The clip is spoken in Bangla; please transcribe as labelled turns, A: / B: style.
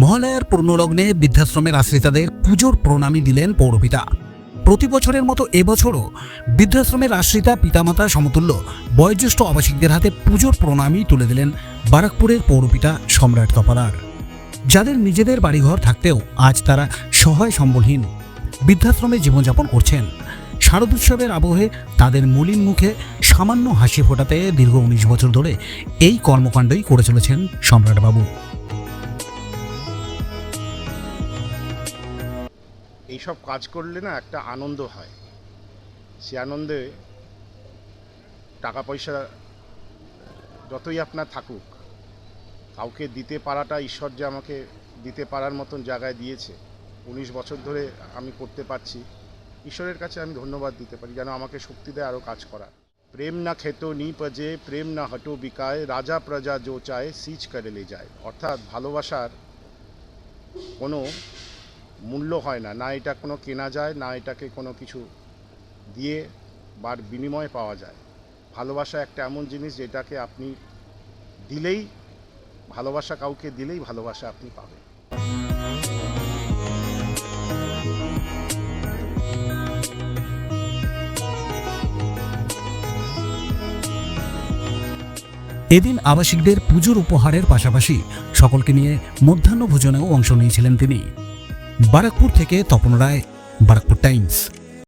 A: মহালয়ার পূর্ণলগ্নে বৃদ্ধাশ্রমের আশ্রিতাদের পুজোর প্রণামী দিলেন পৌরপিতা। প্রতি বছরের মতো এবছরও বৃদ্ধাশ্রমের আশ্রিতা পিতামাতা সমতুল্য বয়োজ্যেষ্ঠ আবাসিকদের হাতে পুজোর প্রণামী তুলে দিলেন বারাকপুরের পৌরপিতা সম্রাট তপাদার যাদের নিজেদের বাড়িঘর থাকতেও আজ তারা সহায় সম্বলহীন বৃদ্ধাশ্রমে জীবনযাপন করছেন। শারদোৎসবের আবহে তাদের মলিন মুখে সামান্য হাসি ফোটাতে দীর্ঘ উনিশ বছর ধরে এই কর্মকাণ্ডই করে চলেছেন সম্রাটবাবু।
B: এইসব কাজ করলে না একটা আনন্দ হয়। সে আনন্দে টাকা পয়সা যতই আপনার থাকুক, কাউকে দিতে পারাটা ঈশ্বর যে আমাকে দিতে পারার মতন জায়গায় দিয়েছে, উনিশ বছর ধরে আমি করতে পারছি, ঈশ্বরের কাছে আমি ধন্যবাদ দিতে পারি যেন আমাকে শক্তি দেয় আরও কাজ করার। প্রেম না খেতো নি পজে, প্রেম না হটো বিকায়, রাজা প্রজা জো চায় সিচ করে লে যায়। অর্থাৎ ভালোবাসার কোনো মূল্য হয় না। না এটা কোনো কেনা যায়, না এটাকে কোনো কিছু দিয়ে বার বিনিময়ে পাওয়া যায়। ভালোবাসা একটা এমন জিনিস যেটাকে আপনি দিলেই, ভালোবাসা কাউকে দিলেই ভালোবাসা আপনি পাবেন।
A: এদিন আবাসিকদের পুজোর উপহারের পাশাপাশি সকলকে নিয়ে মধ্যাহ্ন ভোজনেও অংশ নিয়েছিলেন তিনি। বারাকপুর থেকে তপন রায় বারাকপুর টাইমস।